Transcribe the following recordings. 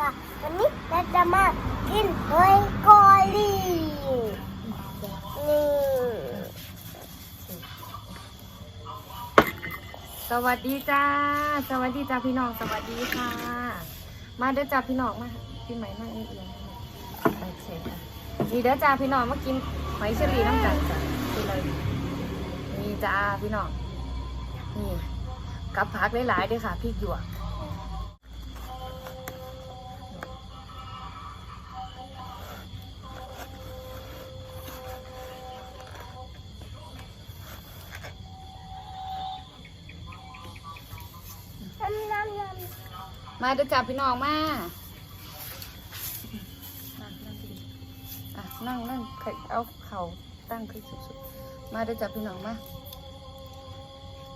ค่ะ วันนี้เราจะมากินหอยกอลีนี่สวัสดีจ้า สวัสดีจ้าพี่น้อง สวัสดีค่ะ มาเด้อจ้าพี่น้องมาพี่ใหม่นั่งเอียงๆโอเคค่ะนี่เด้อจ้าพี่น้องมากินหอยเชอรี่น้ำกันจ้ะกินเลยนี่จ้าพี่น้องนี่กับผักหลายๆด้วยค่ะพริกหยวก มาเด้อจ้าพี่น้องมาอะนั่งนั่งเอาเข่าตั้งขึ้นสุดๆ มาเด้อจ้าพี่น้องมา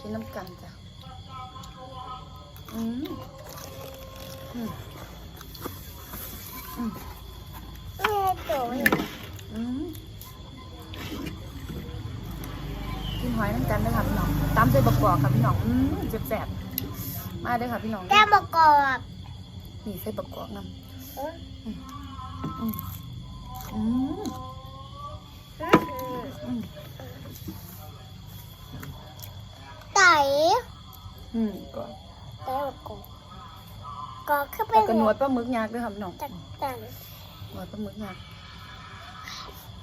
กินน้ำกันจ้ะอืมอืมอืมำนี่โจ๋ยอืมกินหอยน้ำกันด้วยค่ะพี่น้องตามใจประกอบค่ะพี่น้องอืมเจ็บแสบ มาเด้อค่ะพี่น้องแก้มประกอบนี่ใส่ประกอบน้ำอืมอืมอืมอืมอืมไก่อืมก็ไก่ประกอบก็คือเป็แล้วนก็หนวดปลาหมึกยักษ์ด้วยค่ะพี่น้องจัดจันหนวดปลาหมึกยักษ์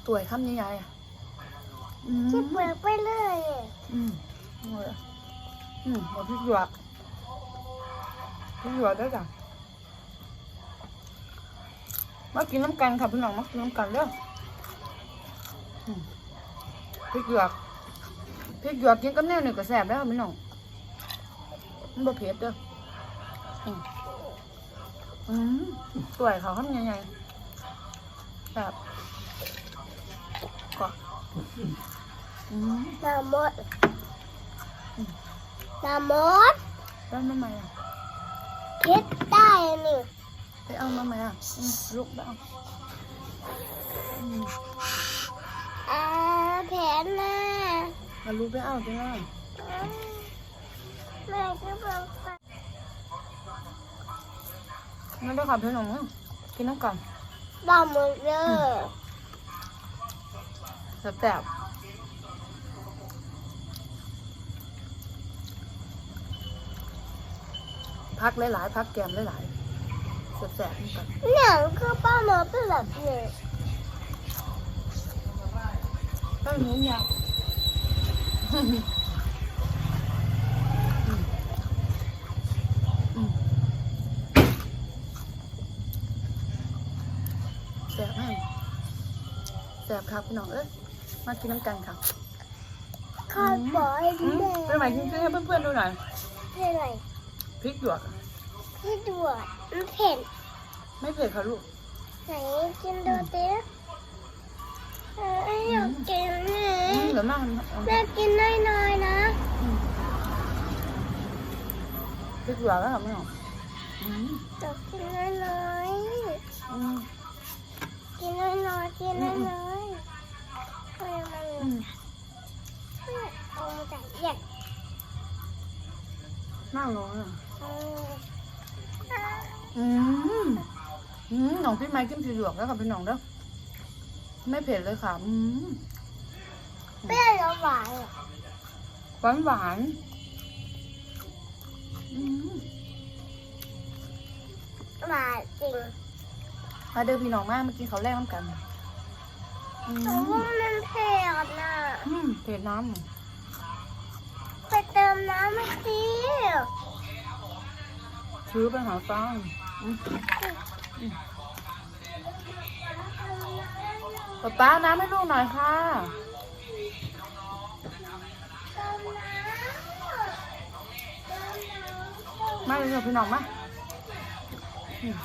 ตัวคำใหญ่ๆอะอืมที่เปลือกไปเลยอืมหมดอะอืมหมดพริกหยวก พริกหยวกด้วยจ้ะมากินน้ำกันค่ะพี่น้องมากินน้ำกันเด้ออืมพริกหยวกพริกหยวกกินกับแนวหนึ่งก็แซ่บแล้วค่ะพี่น้องมันบ่เผ็ดเด้ออืมอืมสวยเขาทำยังไงแบบก็อืมน้ำมดน้ำมดแล้วทำไมอะ คิดได้นี่ไปเอามาไหมอะอืมลุกแล้วอืมอ่าแผนน่ะมาลุกไปเอาจังเลยแม่ก็บอกว่าไม่ได้ขับพี่น้องมั้งกินน้ำก่อนบ้ามือเด้อแซ่บ พักหลายๆพักแกมหลายๆแซ่บๆนี่ก่อนเนี่ยคือป้ามือเป็นแบบนี้ก็หนูอยากแซ่บมากแซ่บครับพี่น้องเอ้ยมากินน้ำกันค่ะคอยปล่อยอืมแม่เป็นไหมกินให้เพื่อนๆดูหน่อยเป็นไรพริกหยวก อะพี่ดวดมันเผ็ดไม่เผ็ดค่ะลูก ไหนกินดูดิเอออยากกินนะอืมเดี๋ยวนั่งแม่กินน้อยๆนะ พริกหยวกแล้วค่ะพี่น้องอืมอยากกินน้อยอืมๆกินน้อยๆกินน้อยๆทำไมมันอืมเอามาจากอยากนั่งลงอะเออ อืมอืมน้องพี่ไม้กินพริกหยวกแล้วค่ะพี่น้องเด้อไม่เผ็ดเลยค่ะ อืมเปรี้ยวหรือหวานอะหวานหวานอืมหวานจริงมาเดินพี่น้องมากมากินเขาวแรกน้ำกันอืมแต่ว่ามันเผ็ดน่ะอืมเผ็ดน้ไปเติมน้ำมาสิำซื้อไปหาฟังอืมป๊าป้าน้ำให้ลูกหน่อยค่ะ มาเลยค่ะพี่น้องมาอืม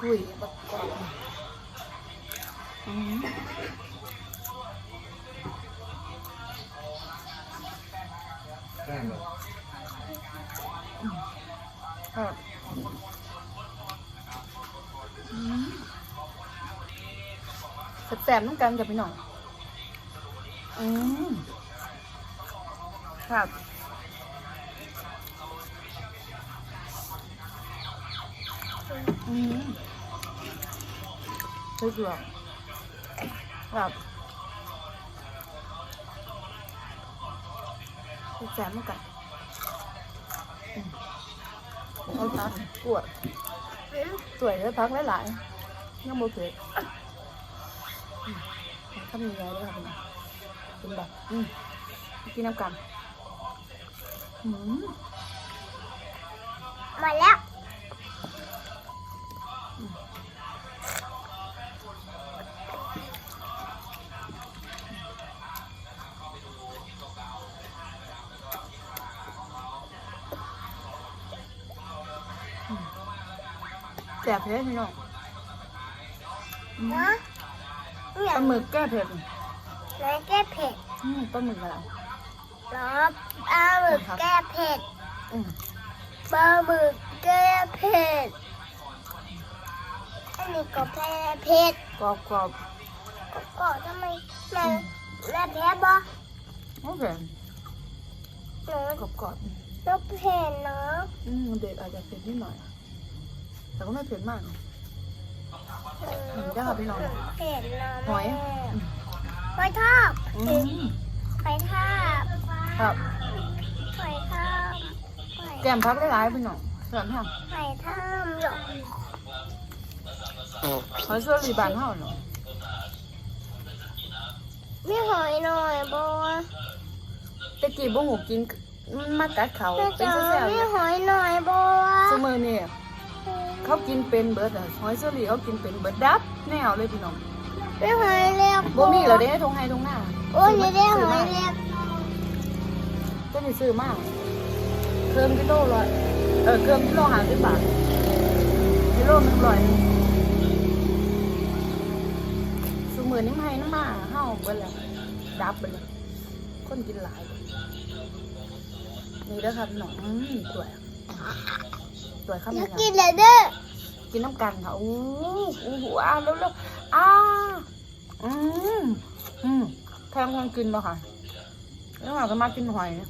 กุยบัก แก้มเลแสบต้องการจะไปหน่อยอืมครับอืมสวยๆครับ แซ่บมากกันเขาตัดปวดสวยเลยพักหลายๆยังโมเผ็ดข้าวมีอะไรด้วยค่ะเป็นแบบกินน้ำกันหมดแล้ว แซ่บเผ็ดพี่น้องอืมนะอปย่าลางหมึกแก้เผ็ดไหนแก้เผ็ดอืมปลาหมึกอะไรเนาะปลาหมึกแก้เผ็ดอืมปลาหมึกแก้เผ็ดอันนี้ก็แพ้เผ็ดกรอบกรอบก็ก็ทำไมแม่แม่แพ้บ่โอเคหนูกรอบกรอบนกเผ็ดเนาะอืมเด็กอาจจะเผ็ดนิดหน่อย แต่ก็ไม่เผ็ดมากอืมได้ค่ะพี่น้อง เผ็ดเนาะหอยแม่อืมหอยทอดอืมหอยทอดครับหอยทอดหอยแก้มพักหลายๆพี่น้องแซ่บแห้งหอยทอดหยกหอยเชอรี่บานเฮาเนาะมีหอยหน่อยบ่ตะกี้บ่หูกินมันมากัดเขาแม่เป็นจ๋าแซ่บมีหอยหน่อยบ่ๆซุมื้อนี้ เขากินเป็นเบิดอะหอยเชอรี่เขากินเป็นเบิดดับแนวเลยพี่น้องมีหอยเล็กบ่มีแล้วเด้ทงไห้ทงหน้าโอ้ยนี่ได้หอยเล็กก็มีซื้อมากเครื่องกิโลร้อยเออเครื่องกิโลห้าสิบบาทกิโลหนึ่งร้อยซุมื้อนี้มาให้น้ำมาเฮาเบิดแล้วดับเบิดแล้วคนกินหลายนี่เด้อครับพี่น้องอืมสวยส วยครับอยาพี่กน้องกินเลยเด้อกินน้ำกันค่ะอู้อู้หูอ่าเร็วๆอ่าอืมอืมแพงคนกินป่ะค่ะแล้วเราก็มากินหอยนะ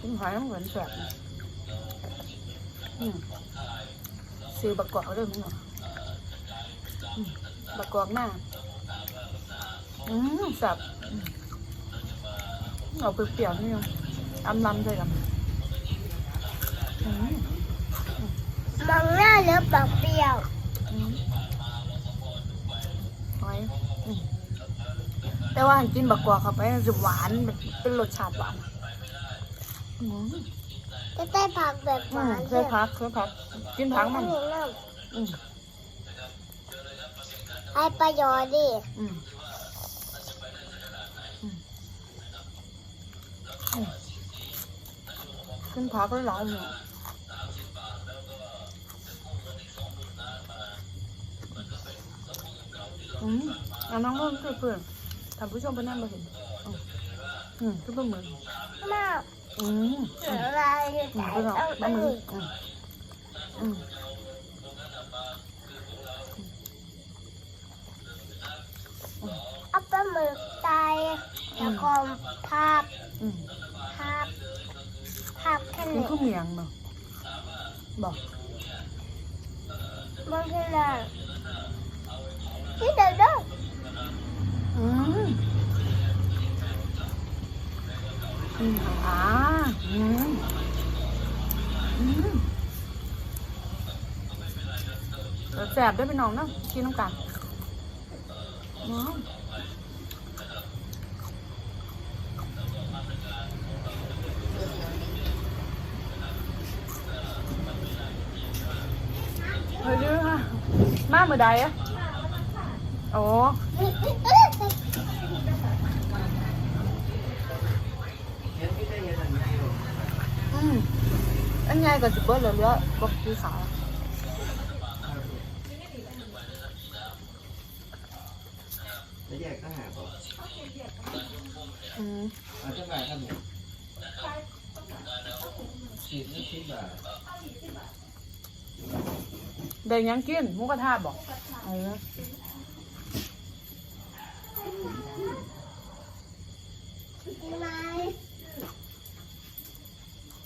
กินหอยมันเหมือนแบบอืมซื้อบักกอกด้วยมั้งเนาะอืมบักกอกหน้าอืมสับอืมเอาเปรี้ยวๆนี่เนาะอำลำเลยกับอืม มองหน้าเหลือปากเปรี้ยวอืมหอยอืมแต่ว่าหันกินบักกวาเข้าไปมันจะหวานแบบเป็นรสชาติหวานอืมจะได้ผักแบบหอืวามนเคยพักเคยพัก กินพักมันอัน้อืมำให้ประโยชน์ดิอืมอืมอืมกินพักหลายๆเนี่ย อืมเอาน้องร่นเพื่อนๆท่านผู้ชมไปนั่งมาเห็นอืมอืมก็เป็นเหมือนมากอืมเหลืออะไรอยู่อืมแต่ก็ต้องเอาบ้าอันมืออืมอืมเอาปลาหมึกตายแล้วก็ภาพอืมภาพภาพแค่กินนี้ข้าวเหนียงเนาะบอกมันคืออะ รที่เดินเด้ออืมอืมอ่าอืมอืมแสบได้ไปน้องเนาะกินน้ำกันอืมเฮ้ยดื้อค่ะมาเมื่อใดอะ โอ้อืมอันใหญ่ก็จะเบิ้ลเลยเยอะบอกคือขาวจะแยกต่างหากเหรออืมอาจจะขายครับเนี่ยสิบยี่สิบบาทเด็กยังกินหมุกกระทะบอกอืมไหน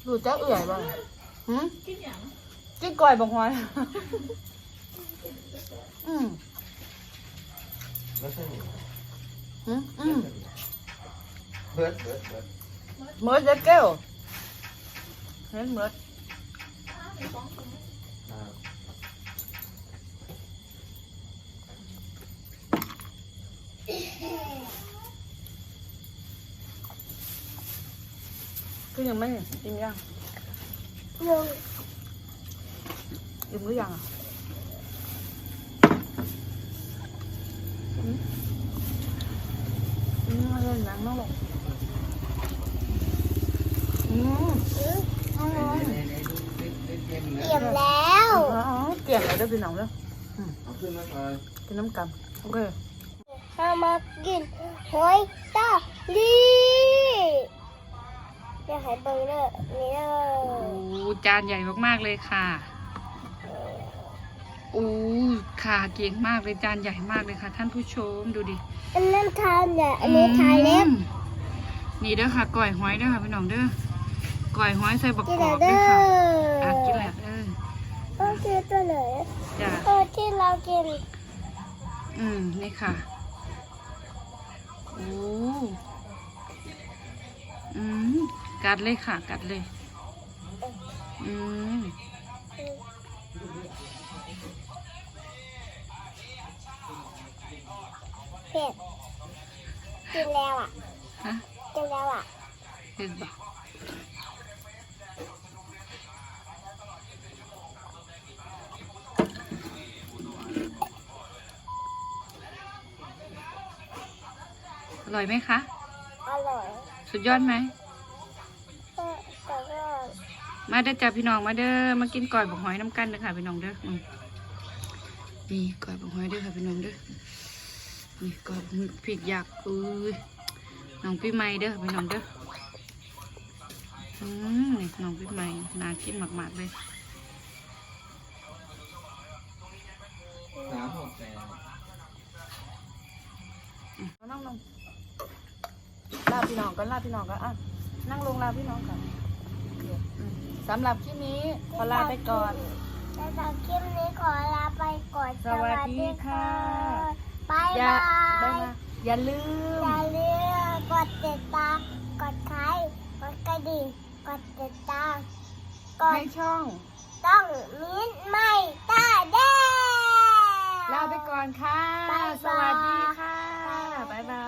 ดูเจ้าเอื่อยบ่หืมกินก่อยบอกหอยอืมแล้วใช่ไหมอืมอืมเบิร์ดเบิร์ดเบิร์ดเมิร์ดเด็ดแก้วเห็นเมิร์ด คือยังไม่กินยังหนึ่งอิ่มหรือยังอะอืมอืมมาเลยหนังน้องลงอืมอร่อยในในดูเล็กเล็กเล็กเอี่ยมแล้วอ๋อเกี่ยงเลยเด้อพี่น้องเด้อเอาขึ้นมาก่อนกินน้ำกันโอเคถ้ามากินหอยตาลี อยากให้เบิ่งเด้อนี่เด้อโอ้จานใหญ่มากๆเลยค่ะโอ้ค่ะเก่งมากเลยจานใหญ่มากเลยค่ะ ท่านผู้ชมดูดิอันนั้นทานเนี่ยอันนี้ทานเล็บอืมนี่เด้อค่ะก่อยหอยเด้อค่ะพี่น้องเด้อก่อยหอยใส่บักกินกอแล้บวด้เด้วยอค่ะอะกินแหละเออก็คือตัวไหนจ้ะตัวที่เรากินอืมนี่ค่ะโอ้อืม กัดเลยค่ะ กัดเลย อืมเผ็ดกินแล้วอะฮะกินแล้วอะเห็นปะอร่อยไหมคะ อร่อย สุดยอดไหมก็แต่ก็ มาเด้อจ้าพี่น้องมาเด้อมากินก่อยบกหอยน้ำกันเด้อค่ะพี่น้องเด้ออืมนี่ก่อยบกหอยเด้อค่ะพี่น้องเด้อนี่ก่อยผิดอยากอุ้ยน้องพี่ใหม่เด้อพี่น้องเด้ออืมนี่น้องพี่ใหม่น่ากินมากๆเลยสามหกแปดอืมนั่งลงลาพี่น้องกันลาพี่น้องกันอะนั่งลงลาพี่น้องกันอืม สำหรับคลิปนี้ขอลาไปก่อนแต่สำหรับคลิปนี้ขอลาไปก่อนสวัสดีค่ะบายอย่าบาบ๊ายยบายอย่าลืม อย่าลืมกดติดตาม กดไลค์กดกระดิ่ง กดติดตาม กดให้ช่อง ต้องมิ้นไม่ตาแดงลาไปก่อนค่ะบ๊ายบายสวัสดีค่ะ บ๊ายบาย